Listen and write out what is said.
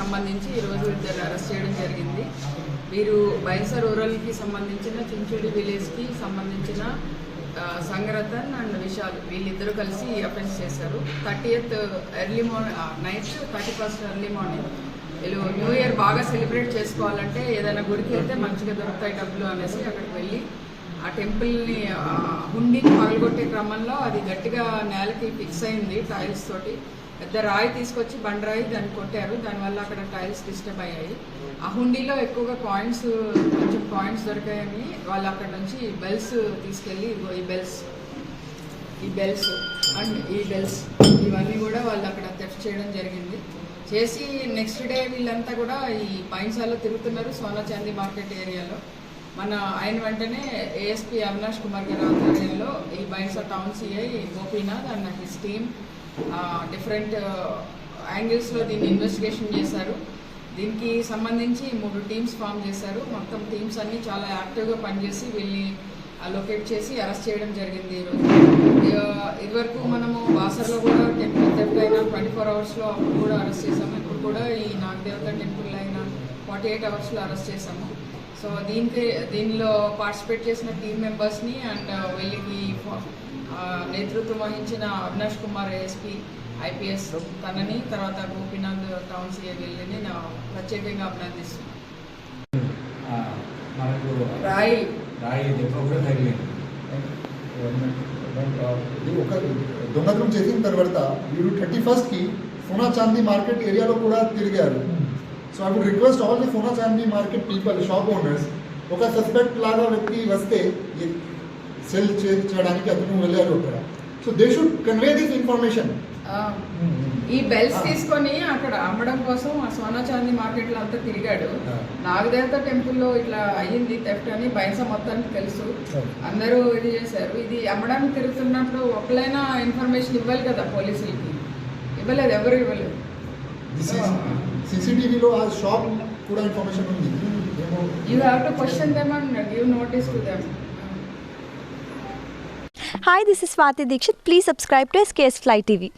సంబంధించి ఈరోజు ఇద్దరు అరెస్ట్ చేయడం జరిగింది. వీరు బైసా రూరల్కి సంబంధించిన చించోడి విలేజ్కి సంబంధించిన సంగరతన్ అండ్ విశాల్ వీళ్ళిద్దరూ కలిసి ఈ అఫెన్స్ చేశారు. Thirty eighth early morning night thirty first early morning. వీళ్ళు న్యూ ఇయర్ బాగా సెలబ్రేట్ చేసుకోవాలంటే ఏదైనా గుడికి వెళ్తే మంచిగా దొరుకుతాయి డబ్బులు అనేసి అక్కడికి వెళ్ళి ఆ టెంపుల్ని హుండీని పగలగొట్టే క్రమంలో అది గట్టిగా నేలకి ఫిక్స్ అయింది టైల్స్ తోటి. పెద్ద రాయి తీసుకొచ్చి బండరాయి దాన్ని కొట్టారు. దానివల్ల అక్కడ టైల్స్ డిస్టర్బ్ అయ్యాయి. ఆ హుండీలో ఎక్కువగా కాయిన్స్ కొంచెం కాయిన్స్ దొరికాయని వాళ్ళు అక్కడ నుంచి బెల్స్ తీసుకెళ్ళి ఈ బెల్స్ ఈ బెల్స్ అండ్ ఈ బెల్స్ ఇవన్నీ కూడా వాళ్ళు అక్కడ థెఫ్ట్ చేయడం జరిగింది. చేసి నెక్స్ట్ డే వీళ్ళంతా కూడా ఈ పైన్సాల్లో తిరుగుతున్నారు సోనా చాందీ మార్కెట్ ఏరియాలో. మన ఆయన వెంటనే ఏఎస్పీ అవినాష్ కుమార్ గారి ఆధ్వర్యంలో ఈ Bhainsa town CI Gopinath and his team different యాంగిల్స్లో దీన్ని ఇన్వెస్టిగేషన్ చేశారు. దీనికి సంబంధించి మూడు టీమ్స్ ఫామ్ చేశారు. మొత్తం టీమ్స్ అన్నీ చాలా యాక్టివ్గా పనిచేసి వీళ్ళని లొకేట్ చేసి అరెస్ట్ చేయడం జరిగింది ఈరోజు ఇదివరకు మనము బాసర్లో కూడా టెంపుల్ థెఫ్ట్ అయినా ట్వంటీ ఫోర్ అవర్స్లో అప్పుడు కూడా అరెస్ట్ చేసాము. ఇప్పుడు కూడా ఈ నాగదేవత టెంపుల్ అయినా ఫార్టీ ఎయిట్ అవర్స్లో అరెస్ట్ చేసాము. సో దీనికి దీనిలో పార్టిసిపేట్ చేసిన టీమ్ మెంబర్స్ని అండ్ వీళ్ళకి ఆ, నేతృత్వం వహించిన అవినాష్ కుమార్ ఏఎస్పీ ఐపీఎస్ తనని తర్వాత గోపీనాథ్ టౌన్ సిఏ వీళ్ళని నా ప్రత్యేకంగా అభినందిస్తున్నాను. ఆ, మనకు రాయి. రాయి దెబ్బ కూడా తగిలింది. ఇది ఒక దొంగతనం చేసిన తర్వాత వీరు థర్టీ ఫస్ట్కి సోనా చాందీ మార్కెట్ ఏరియాలో కూడా తిరిగారు. So I would request all the Sona Chandi market people shop owners ఒక సస్పెక్ట్ లాగా వ్యక్తి వస్తే సెల్ చేయడానికి అతను వెళ్ళారు అక్కడ. So they should convey this information ఈ బెల్స్ తీసుకొని అక్కడ అమ్మడం కోసం ఆ సోనా చాందీ మార్కెట్లో అంతా తిరిగాడు. ఆ. నాగదేవత టెంపుల్లో ఇట్లా అయ్యింది థెఫ్ట్ అని బయస మొత్తానికి తెలుసు. అందరూ ఇది చేశారు. ఇది అమ్మడానికి తిరుగుతున్నప్పుడు ఒకలైనా ఇన్ఫర్మేషన్ ఇవ్వాలి కదా పోలీసులకి. ఇవ్వలేదు ఎవరు ఇవ్వలేదు. CCTV lo has shop pura information on me. You have to question them and give notice to them. Hi, this is Swati Dikshit Please subscribe to SKS Fly TV.